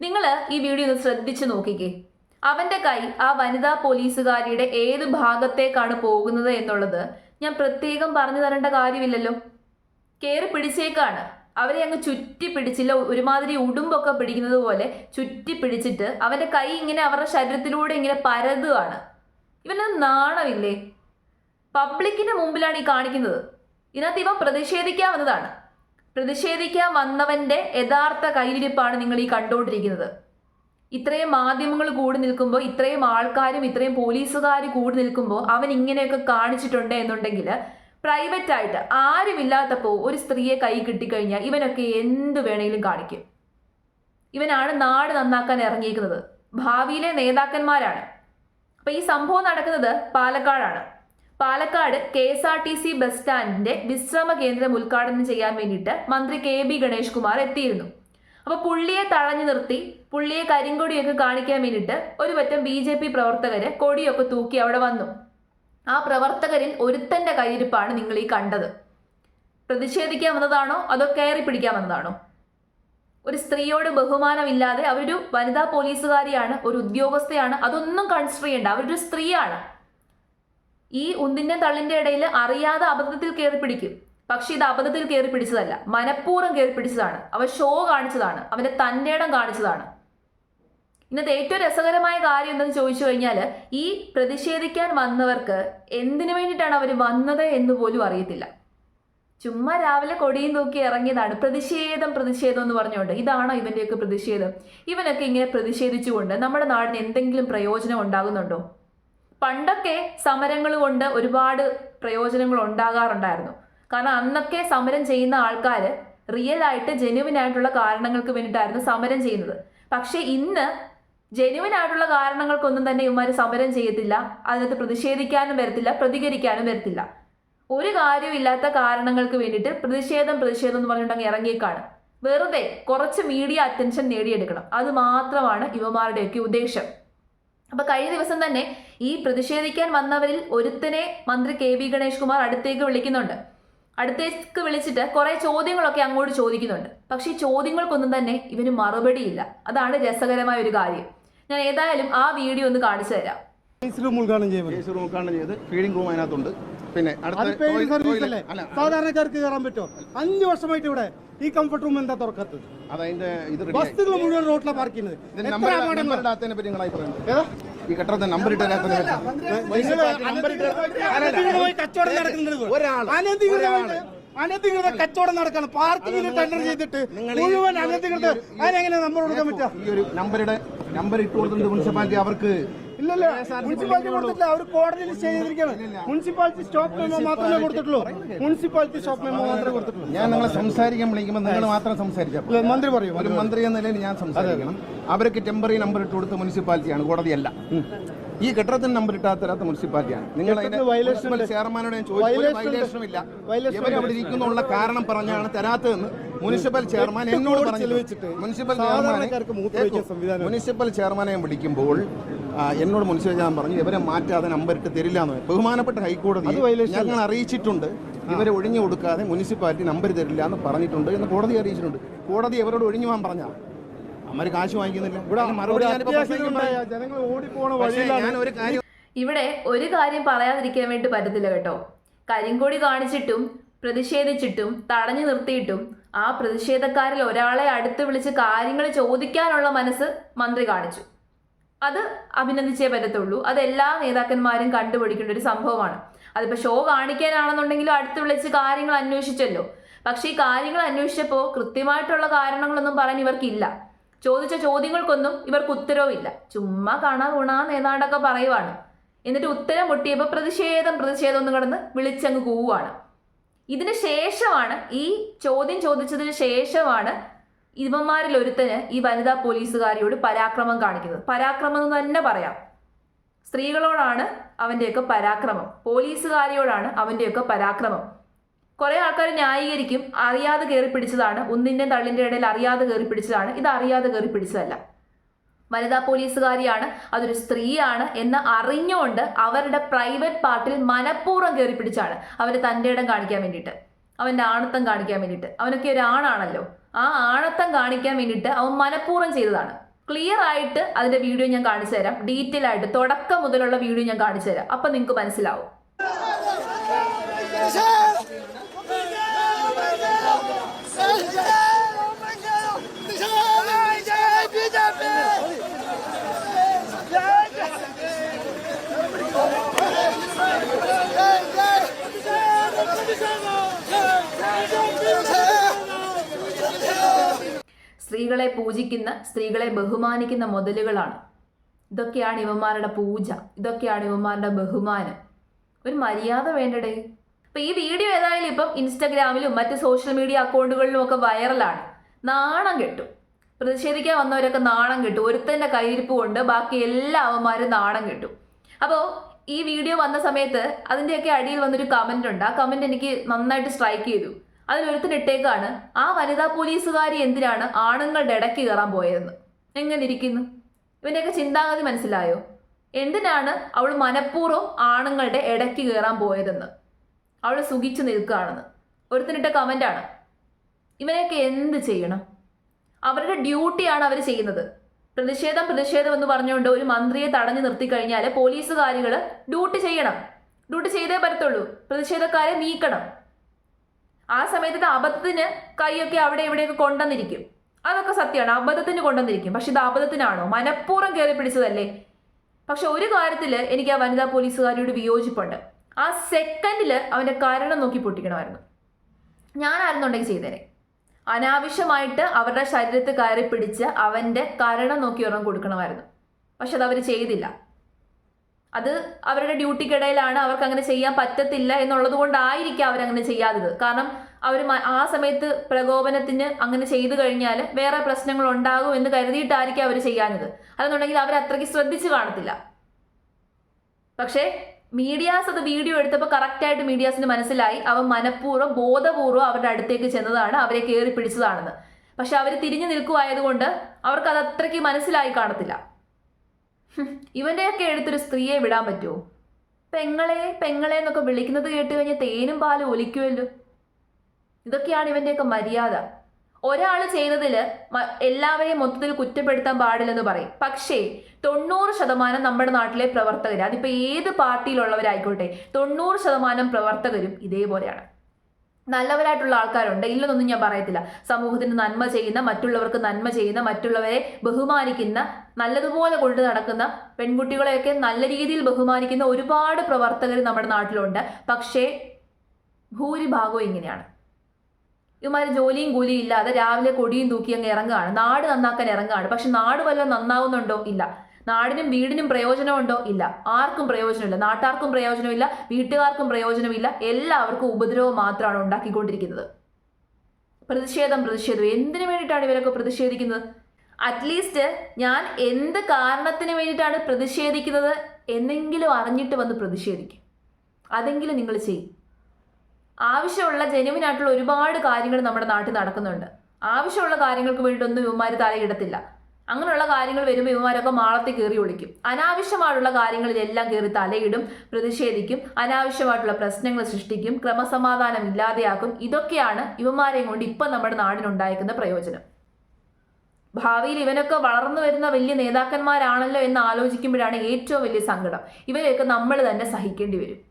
നിങ്ങൾ ഈ വീഡിയോ ഒന്ന് ശ്രദ്ധിച്ചു നോക്കിക്കേ. അവന്റെ കൈ ആ വനിതാ പോലീസുകാരിയുടെ ഏത് ഭാഗത്തേക്കാണ് പോകുന്നത് എന്നുള്ളത് ഞാൻ പ്രത്യേകം പറഞ്ഞു തരേണ്ട കാര്യമില്ലല്ലോ. കയറി പിടിച്ചേക്കാണ്. അവരെ അങ്ങ് ചുറ്റി പിടിച്ചില്ല ഒരുമാതിരി ഉടുമ്പൊക്കെ പിടിക്കുന്നത് പോലെ ചുറ്റി പിടിച്ചിട്ട് അവന്റെ കൈ ഇങ്ങനെ അവരുടെ ശരീരത്തിലൂടെ ഇങ്ങനെ പരതുകയാണ് ഇവന് നാണമില്ലേ? പബ്ലിക്കിന്റെ മുമ്പിലാണ് ഈ കാണിക്കുന്നത്. ഇതിനകത്ത് ഇവ പ്രതിഷേധിക്കാൻ വന്നതാണ് പ്രതിഷേധിക്കാൻ വന്നവന്റെ യഥാർത്ഥ കയ്യിലിരിപ്പാണ് നിങ്ങൾ ഈ കണ്ടുകൊണ്ടിരിക്കുന്നത്. ഇത്രയും മാധ്യമങ്ങൾ കൂടി നിൽക്കുമ്പോൾ ഇത്രയും ആൾക്കാരും ഇത്രയും പോലീസുകാർ കൂടി നിൽക്കുമ്പോൾ അവൻ ഇങ്ങനെയൊക്കെ കാണിച്ചിട്ടുണ്ട് എന്നുണ്ടെങ്കിൽ പ്രൈവറ്റ് ആയിട്ട് ആരുമില്ലാത്തപ്പോൾ ഒരു സ്ത്രീയെ കൈ കിട്ടിക്കഴിഞ്ഞാൽ ഇവനൊക്കെ എന്ത് വേണമെങ്കിലും കാണിക്കും. ഇവനാണ് നാട് നന്നാക്കാൻ ഇറങ്ങിയിരിക്കുന്നത്. ഭാവിയിലെ നേതാക്കന്മാരാണ്. അപ്പൊ ഈ സംഭവം നടക്കുന്നത് പാലക്കാടാണ്. Palakkad K S R T C bus സ്റ്റാൻഡിന്റെ വിശ്രമ കേന്ദ്രം ഉദ്ഘാടനം ചെയ്യാൻ വേണ്ടിയിട്ട് മന്ത്രി കെ ബി ഗണേഷ് കുമാർ എത്തിയിരുന്നു. അപ്പൊ പുള്ളിയെ തഴഞ്ഞു നിർത്തി പുള്ളിയെ കരിങ്കൊടിയൊക്കെ കാണിക്കാൻ വേണ്ടിയിട്ട് ഒരു പറ്റം ബി ജെ പി പ്രവർത്തകര് കൊടിയൊക്കെ തൂക്കി അവിടെ വന്നു. ആ പ്രവർത്തകരിൽ ഒരുത്തന്റെ കയ്യിരിപ്പാണ് നിങ്ങൾ ഈ കണ്ടത്. പ്രതിഷേധിക്കാൻ വന്നതാണോ? അതോ കയറി പിടിക്കാൻ വന്നതാണോ? ഒരു സ്ത്രീയോട് ബഹുമാനമില്ലാതെ അവരൊരു വനിതാ പോലീസുകാരിയാണ് ഒരു ഉദ്യോഗസ്ഥയാണ് അതൊന്നും കൺസിഡർ ചെയ്യേണ്ട. അവരൊരു സ്ത്രീയാണ്. ഈ ഉന്തിന്റെ തള്ളിന്റെ ഇടയിൽ അറിയാതെ അബദ്ധത്തിൽ കയറി പിടിക്കും. പക്ഷെ ഇത് അബദ്ധത്തിൽ കയറി പിടിച്ചതല്ല. മനഃപൂർവം കയറി പിടിച്ചതാണ്. അവൻ ഷോ കാണിച്ചതാണ്. അവന്റെ തന്റെ ഇടം കാണിച്ചതാണ്. ഇന്നത്തെ ഏറ്റവും രസകരമായ കാര്യം എന്തെന്ന് ചോദിച്ചു കഴിഞ്ഞാൽ ഈ പ്രതിഷേധിക്കാൻ വന്നവർക്ക് എന്തിനു വേണ്ടിയിട്ടാണ് അവർ വന്നത് എന്ന് പോലും അറിയത്തില്ല. ചുമ്മാ രാവിലെ കൊടിയും തൂക്കി ഇറങ്ങിയതാണ്. പ്രതിഷേധം പ്രതിഷേധം എന്ന് പറഞ്ഞുകൊണ്ട്. ഇതാണോ ഇവന്റെയൊക്കെ പ്രതിഷേധം? ഇവനൊക്കെ ഇങ്ങനെ പ്രതിഷേധിച്ചുകൊണ്ട് നമ്മുടെ നാടിന് എന്തെങ്കിലും പ്രയോജനം ഉണ്ടാകുന്നുണ്ടോ? പണ്ടൊക്കെ സമരങ്ങൾ കൊണ്ട് ഒരുപാട് പ്രയോജനങ്ങൾ ഉണ്ടാകാറുണ്ടായിരുന്നു. കാരണം അന്നൊക്കെ സമരം ചെയ്യുന്ന ആൾക്കാർ റിയൽ ആയിട്ട് ജെനുവിൻ ആയിട്ടുള്ള കാരണങ്ങൾക്ക് വേണ്ടിയിട്ടായിരുന്നു സമരം ചെയ്യുന്നത്. പക്ഷേ ഇന്ന് ജെനുവിൻ ആയിട്ടുള്ള കാരണങ്ങൾക്കൊന്നും തന്നെ ഇവന്മാർ സമരം ചെയ്യത്തില്ല. അതിനകത്ത് പ്രതിഷേധിക്കാനും വരത്തില്ല പ്രതികരിക്കാനും വരത്തില്ല. ഒരു കാര്യമില്ലാത്ത കാരണങ്ങൾക്ക് വേണ്ടിയിട്ട് പ്രതിഷേധം പ്രതിഷേധം എന്ന് പറഞ്ഞിട്ടുണ്ടെങ്കിൽ ഇറങ്ങിയേക്കാണ്. വെറുതെ കുറച്ച് മീഡിയ അറ്റൻഷൻ നേടിയെടുക്കണം. അത് മാത്രമാണ് യുവമാരുടെയൊക്കെ ഉദ്ദേശം. അപ്പൊ കഴിഞ്ഞ ദിവസം തന്നെ ഈ പ്രതിഷേധിക്കാൻ വന്നവരിൽ ഒരുത്തനെ മന്ത്രി കെ ബി ഗണേഷ് കുമാർ അടുത്തേക്ക് വിളിക്കുന്നുണ്ട്. അടുത്തേക്ക് വിളിച്ചിട്ട് കുറെ ചോദ്യങ്ങളൊക്കെ അങ്ങോട്ട് ചോദിക്കുന്നുണ്ട്. പക്ഷേ ഈ ചോദ്യങ്ങൾക്കൊന്നും തന്നെ ഇവന് മറുപടിയില്ല. അതാണ് രസകരമായ ഒരു കാര്യം. ഞാൻ ഏതായാലും ആ വീഡിയോ ഒന്ന് കാണിച്ചു തരാം. കേസ് റൂം ഉദ്ഘാടനം ചെയ്യുമ്പോൾ കേസ് റൂം ഉദ്ഘാടനം ചെയ്ത് ഫീഡിംഗ് റൂം അതിനകത്തുണ്ട്. പിന്നെ അടുത്ത സർവീസ് അല്ല? സാധാരണക്കാർക്ക് കയറാൻ പറ്റുമോ? അഞ്ച് വർഷമായിട്ട് ഇവിടെ ഈ കംഫർട്ട് റൂം എന്താ തുറക്കത്ത്. ബസ്സുകൾ മുഴുവൻ റോട്ടിലാണ് പാർക്ക് ചെയ്യുന്നത്. ഈ കെട്ടിടത്തെ നമ്പർ അനധികൃത- കച്ചവടം നടക്കുന്നത് ഒരാൾ അനധികൃത കച്ചവടം നടക്കാണ്. പാർക്കിങ്ങിന് ടെൻഡർ ചെയ്തിട്ട് മുഴുവൻ അനധികൃത അതിനെങ്ങനെ നമ്പർ കൊടുക്കാൻ പറ്റുക? ഈ ഒരു നമ്പറുടെ നമ്പർ ഇട്ട് കൊടുത്തിട്ടുണ്ട് മുനിസിപ്പാലിറ്റി അവർക്ക് ഇല്ലല്ല മുനിസിപ്പാലിറ്റി കൊടുത്തിട്ടില്ല. അവർ കോടതിയിൽ സ്റ്റേ ചെയ്തിരിക്കുകയാണ് മുനിസിപ്പാലിറ്റി സ്റ്റോപ്പ് മെമ്മോ മാത്രമേ കൊടുത്തിട്ടുള്ളൂ. മുനിസിപ്പാലിറ്റി സ്റ്റോപ്പ് മെമ്മോ മാത്രമേ കൊടുത്തിട്ടുള്ളൂ. ഞാൻ നിങ്ങളെ സംസാരിക്കാൻ വിളിക്കുമ്പോൾ നിങ്ങൾ മാത്രം സംസാരിച്ചു മന്ത്രി പറയും ഒരു മന്ത്രി എന്ന നിലയിൽ ഞാൻ സംസാരിക്കണം. അവർക്ക് ടെമ്പററി നമ്പർ ഇട്ട് കൊടുത്ത മുനിസിപ്പാലിറ്റിയാണ് കോടതിയല്ല. ഈ കെട്ടിടത്തിന് നമ്പർ ഇട്ടാത്തരാത്ത മുനിസിപ്പാലിറ്റിയാണ്. നിങ്ങൾ അതിന്റെ ചെയർമാനോട് ഞാൻ ചോദിച്ചു ഇല്ല. ഇവർ അവിടെ ഇരിക്കുന്നുള്ള കാരണം പറഞ്ഞാണ് തരാത്തതെന്ന് മുനിസിപ്പൽ ചെയർമാൻ എന്നോട് പറഞ്ഞു മുനിസിപ്പൽ ചെയർമാനെ മുനിസിപ്പൽ ചെയർമാനെ വിളിക്കുമ്പോൾ എന്നോട് മുനിസിപ്പൽ ഞാൻ പറഞ്ഞു ഇവരെ മാറ്റാതെ നമ്പർ ഇട്ട് തരില്ല എന്ന് പറഞ്ഞു. ബഹുമാനപ്പെട്ട ഹൈക്കോടതി ഞങ്ങൾ അറിയിച്ചിട്ടുണ്ട് ഇവരെ ഒഴിഞ്ഞു കൊടുക്കാതെ മുനിസിപ്പാലിറ്റി നമ്പർ തരില്ല എന്ന് പറഞ്ഞിട്ടുണ്ട് എന്ന് കോടതി അറിയിച്ചിട്ടുണ്ട്. കോടതി ഇവരോട് ഒഴിഞ്ഞു പോകാൻ പറഞ്ഞ? അവർ കാശ് വാങ്ങിക്കുന്നില്ല. ഇവിടെ മറുപടി ഞാൻ ഒരു കാര്യം ഇവിടെ ഒരു കാര്യം പറയാതിരിക്കാൻ വേണ്ടി പറ്റത്തില്ല കേട്ടോ. കരിങ്കൊടി കാണിച്ചിട്ടും പ്രതിഷേധിച്ചിട്ടും തടഞ്ഞു നിർത്തിയിട്ടും ആ പ്രതിഷേധക്കാരിൽ ഒരാളെ അടുത്ത് വിളിച്ച് കാര്യങ്ങൾ ചോദിക്കാനുള്ള മനസ്സ് മന്ത്രി കാണിച്ചു. അത് അഭിനന്ദിച്ചേ പറ്റത്തുള്ളൂ. അത് എല്ലാ നേതാക്കന്മാരും കണ്ടുപിടിക്കേണ്ട ഒരു സംഭവമാണ്. അതിപ്പോൾ ഷോ കാണിക്കാനാണെന്നുണ്ടെങ്കിലും അടുത്ത് വിളിച്ച് കാര്യങ്ങൾ അന്വേഷിച്ചല്ലോ. പക്ഷേ ഈ കാര്യങ്ങൾ അന്വേഷിച്ചപ്പോൾ കൃത്യമായിട്ടുള്ള കാരണങ്ങളൊന്നും പറയാൻ ഇവർക്കില്ല. ചോദിച്ച ചോദ്യങ്ങൾക്കൊന്നും ഇവർക്ക് ഉത്തരവില്ല ചുമ്മാ കാണാ ഗുണാ നേതാണ്ടൊക്കെ പറയുവാണ്. എന്നിട്ട് ഉത്തരം മുട്ടിയപ്പോൾ പ്രതിഷേധം പ്രതിഷേധം ഒന്നും കിടന്ന് വിളിച്ചങ്ങ് കൂവാണ്. ഇതിന് ശേഷമാണ് ഈ ചോദ്യം ചോദിച്ചതിന് ശേഷമാണ് ഇവന്മാരിൽ ഒരുത്തന് ഈ വനിതാ പോലീസുകാരിയോട് പരാക്രമം കാണിക്കുന്നത്. പരാക്രമം എന്ന് തന്നെ പറയാം. സ്ത്രീകളോടാണ് അവന്റെയൊക്കെ പരാക്രമം. പോലീസുകാരിയോടാണ് അവന്റെയൊക്കെ പരാക്രമം. കുറെ ആൾക്കാർ ന്യായീകരിക്കും. അറിയാതെ കയറി പിടിച്ചതാണ്. ഒന്നിന്റെ തള്ളിന്റെ ഇടയിൽ അറിയാതെ കയറി പിടിച്ചതാണ്. ഇത് അറിയാതെ കയറി പിടിച്ചതല്ല. വനിതാ പോലീസുകാരിയാണ്. അതൊരു സ്ത്രീയാണ് എന്ന് അറിഞ്ഞുകൊണ്ട് അവരുടെ പ്രൈവറ്റ് പാർട്ടിൽ മനഃപൂർവം കയറി പിടിച്ചാണ്. അവരെ തന്റെ ഇടം കാണിക്കാൻ വേണ്ടിയിട്ട്. അവന്റെ ആണത്തം കാണിക്കാൻ വേണ്ടിയിട്ട്. അവനൊക്കെ ഒരു ആണാണല്ലോ ആ ആണത്തം കാണിക്കാൻ വേണ്ടിയിട്ട് അവൻ മനഃപൂർവം ചെയ്തതാണ്. ക്ലിയർ ആയിട്ട് അതിന്റെ വീഡിയോ ഞാൻ കാണിച്ചു തരാം. ഡീറ്റെയിൽ ആയിട്ട് തുടക്കം മുതലുള്ള വീഡിയോ ഞാൻ കാണിച്ചു തരാം. അപ്പൊ നിങ്ങൾക്ക് മനസ്സിലാവും. സ്ത്രീകളെ പൂജിക്കുന്ന സ്ത്രീകളെ ബഹുമാനിക്കുന്ന മുതലുകളാണ്. ഇതൊക്കെയാണ് ഇവന്മാരുടെ പൂജ. ഇതൊക്കെയാണ് ഇവന്മാരുടെ ബഹുമാനം. ഒരു മര്യാദ വേണ്ടടേ. അപ്പൊ ഈ വീഡിയോ ഏതായാലും ഇപ്പം ഇൻസ്റ്റഗ്രാമിലും മറ്റ് സോഷ്യൽ മീഡിയ അക്കൗണ്ടുകളിലും ഒക്കെ വൈറലാണ്. നാണം കെട്ടു. പ്രതിഷേധിക്കാൻ വന്നവരൊക്കെ നാണം കെട്ടു. ഒരുത്തന്റെ കയ്യിരിപ്പ് കൊണ്ട് ബാക്കി എല്ലാ അവന്മാരും നാണം കെട്ടു. അപ്പോൾ ഈ വീഡിയോ വന്ന സമയത്ത് അതിന്റെയൊക്കെ അടിയിൽ വന്നൊരു കമന്റ് ഉണ്ട്. ആ കമന്റ് എനിക്ക് നന്നായിട്ട് സ്ട്രൈക്ക് ചെയ്തു. അതിലൊരുത്തൻ ഇട്ടേക്കാണ് ആ വനിതാ പോലീസുകാരി എന്തിനാണ് ആണുങ്ങളുടെ ഇടയ്ക്ക് കയറാൻ പോയതെന്ന്? എങ്ങനെ ഇരിക്കുന്നു? ഇവന്റെയൊക്കെ ചിന്താഗതി മനസ്സിലായോ? എന്തിനാണ് അവൾ മനഃപൂർവം ആണുങ്ങളുടെ ഇടയ്ക്ക് കയറാൻ പോയതെന്ന്? അവൾ സുഖിച്ചു നിൽക്കുകയാണെന്ന്. ഒരുത്തിനിട്ട കമന്റാണ് ഇവനെയൊക്കെ എന്ത് ചെയ്യണം? അവരുടെ ഡ്യൂട്ടിയാണ് അവർ ചെയ്യുന്നത്. പ്രതിഷേധം പ്രതിഷേധം എന്ന് പറഞ്ഞുകൊണ്ട് ഒരു മന്ത്രിയെ തടഞ്ഞു നിർത്തി കഴിഞ്ഞാൽ പോലീസുകാരികൾ ഡ്യൂട്ടി ചെയ്യണം. ഡ്യൂട്ടി ചെയ്തേ പറ്റത്തുള്ളൂ. പ്രതിഷേധക്കാരെ നീക്കണം. ആ സമയത്ത് അബദ്ധത്തിന് കൈയൊക്കെ അവിടെ ഇവിടെയൊക്കെ കൊണ്ടുവന്നിരിക്കും. അതൊക്കെ സത്യമാണ്. അബദ്ധത്തിന് കൊണ്ടുവന്നിരിക്കും. പക്ഷെ ഇത് അബദ്ധത്തിനാണോ? മനഃപൂർവം കയറി പിടിച്ചതല്ലേ? പക്ഷെ ഒരു കാര്യത്തിൽ എനിക്ക് ആ വനിതാ പോലീസുകാരിയോട് വിയോജിപ്പുണ്ട്. ആ സെക്കൻഡിൽ അവന്റെ കാരണം നോക്കി പൊട്ടിക്കണമായിരുന്നു. ഞാനായിരുന്നുണ്ടെങ്കിൽ ചെയ്തേനെ. അനാവശ്യമായിട്ട് അവരുടെ ശരീരത്തിൽ കയറി പിടിച്ച് അവന്റെ കരണം നോക്കി ഒരെണ്ണം കൊടുക്കണമായിരുന്നു. പക്ഷെ അത് അവർ ചെയ്തില്ല. അത് അവരുടെ ഡ്യൂട്ടിക്കിടയിലാണ് അവർക്ക് അങ്ങനെ ചെയ്യാൻ പറ്റത്തില്ല എന്നുള്ളത് കൊണ്ടായിരിക്കാം അവരങ്ങനെ ചെയ്യാത്തത്. കാരണം അവർ ആ സമയത്ത് പ്രകോപനത്തിന് അങ്ങനെ ചെയ്തു കഴിഞ്ഞാൽ വേറെ പ്രശ്നങ്ങൾ ഉണ്ടാകും എന്ന് കരുതിയിട്ടായിരിക്കും അവർ ചെയ്യാഞ്ഞത്. അതെന്നുണ്ടെങ്കിൽ അവർ അത്രയ്ക്ക് ശ്രദ്ധിച്ചു കാണത്തില്ല. പക്ഷേ മീഡിയാസ് അത് വീഡിയോ എടുത്തപ്പോൾ കറക്റ്റായിട്ട് മീഡിയാസിന് മനസ്സിലായി. അവൻ മനഃപൂർവം ബോധപൂർവം അവരുടെ അടുത്തേക്ക് ചെന്നതാണ് അവരെ കയറി പിടിച്ചതാണെന്ന്. പക്ഷെ അവർ തിരിഞ്ഞു നിൽക്കുവായതുകൊണ്ട് അവർക്ക് അത് അത്രയ്ക്ക് മനസ്സിലായി കാണത്തില്ല. ഹും, ഇവന്റെയൊക്കെ എടുത്തൊരു സ്ത്രീയെ വിടാൻ പറ്റുമോ? പെങ്ങളെ പെങ്ങളെ എന്നൊക്കെ വിളിക്കുന്നത് കേട്ട് കഴിഞ്ഞാൽ തേനും പാലും ഒലിക്കുമല്ലോ ഇതൊക്കെയാണ് ഇവന്റെയൊക്കെ മര്യാദ. ഒരാൾ ചെയ്തതിൽ എല്ലാവരെയും മൊത്തത്തിൽ കുറ്റപ്പെടുത്താൻ പാടില്ലെന്ന് പറയും. പക്ഷേ തൊണ്ണൂറ് ശതമാനം നമ്മുടെ നാട്ടിലെ പ്രവർത്തകർ അതിപ്പോ ഏത് പാർട്ടിയിലുള്ളവരായിക്കോട്ടെ തൊണ്ണൂറ് ശതമാനം പ്രവർത്തകരും ഇതേപോലെയാണ്. നല്ലവരായിട്ടുള്ള ആൾക്കാരുണ്ട്. ഇല്ലെന്നൊന്നും ഞാൻ പറയത്തില്ല. സമൂഹത്തിന് നന്മ ചെയ്യുന്ന മറ്റുള്ളവർക്ക് നന്മ ചെയ്യുന്ന മറ്റുള്ളവരെ ബഹുമാനിക്കുന്ന നല്ലതുപോലെ കൊണ്ടു നടക്കുന്ന പെൺകുട്ടികളെയൊക്കെ നല്ല രീതിയിൽ ബഹുമാനിക്കുന്ന ഒരുപാട് പ്രവർത്തകർ നമ്മുടെ നാട്ടിലുണ്ട്. പക്ഷേ ഭൂരിഭാഗവും ഇങ്ങനെയാണ്. ഇവന്മാർ ജോലിയും കൂലിയും ഇല്ലാതെ രാവിലെ കൊടിയും തൂക്കി അങ്ങ് ഇറങ്ങുകയാണ്. നാട് നന്നാക്കാൻ ഇറങ്ങുകയാണ്. പക്ഷെ നാട് വല്ലതും നന്നാവുന്നുണ്ടോ? ഇല്ല. നാടിനും വീടിനും പ്രയോജനമുണ്ടോ? ഇല്ല. ആർക്കും പ്രയോജനമില്ല. നാട്ടാർക്കും പ്രയോജനമില്ല. വീട്ടുകാർക്കും പ്രയോജനമില്ല. എല്ലാവർക്കും ഉപദ്രവം മാത്രമാണ് ഉണ്ടാക്കിക്കൊണ്ടിരിക്കുന്നത്. പ്രതിഷേധം പ്രതിഷേധം. എന്തിനു വേണ്ടിയിട്ടാണ് ഇവരൊക്കെ പ്രതിഷേധിക്കുന്നത്? അറ്റ്ലീസ്റ്റ് ഞാൻ എന്ത് കാരണത്തിന് വേണ്ടിയിട്ടാണ് പ്രതിഷേധിക്കുന്നത് എന്നെങ്കിലും അറിഞ്ഞിട്ട് വന്ന് പ്രതിഷേധിക്കും. അതെങ്കിലും നിങ്ങൾ ചെയ്യും. ആവശ്യമുള്ള ജനുവിനായിട്ടുള്ള ഒരുപാട് കാര്യങ്ങൾ നമ്മുടെ നാട്ടിൽ നടക്കുന്നുണ്ട്. ആവശ്യമുള്ള കാര്യങ്ങൾക്ക് വേണ്ടിയിട്ടൊന്നും ഇവന്മാർ തലയിടത്തില്ല. അങ്ങനെയുള്ള കാര്യങ്ങൾ വരുമ്പോൾ ഇവന്മാരൊക്കെ മാളത്തിൽ കയറി ഒളിക്കും അനാവശ്യമായിട്ടുള്ള കാര്യങ്ങളിലെല്ലാം കയറി തലയിടും പ്രതിഷേധിക്കും അനാവശ്യമായിട്ടുള്ള പ്രശ്നങ്ങൾ സൃഷ്ടിക്കും ക്രമസമാധാനം ഇല്ലാതെയാക്കും. ഇതൊക്കെയാണ് ഇവന്മാരെയും കൊണ്ട് ഇപ്പം നമ്മുടെ നാടിനുണ്ടായിരിക്കുന്ന പ്രയോജനം. ഭാവിയിൽ ഇവനൊക്കെ വളർന്നു വരുന്ന വലിയ നേതാക്കന്മാരാണല്ലോ എന്ന് ആലോചിക്കുമ്പോഴാണ് ഏറ്റവും വലിയ സങ്കടം. ഇവരെയൊക്കെ നമ്മൾ തന്നെ സഹിക്കേണ്ടി വരും.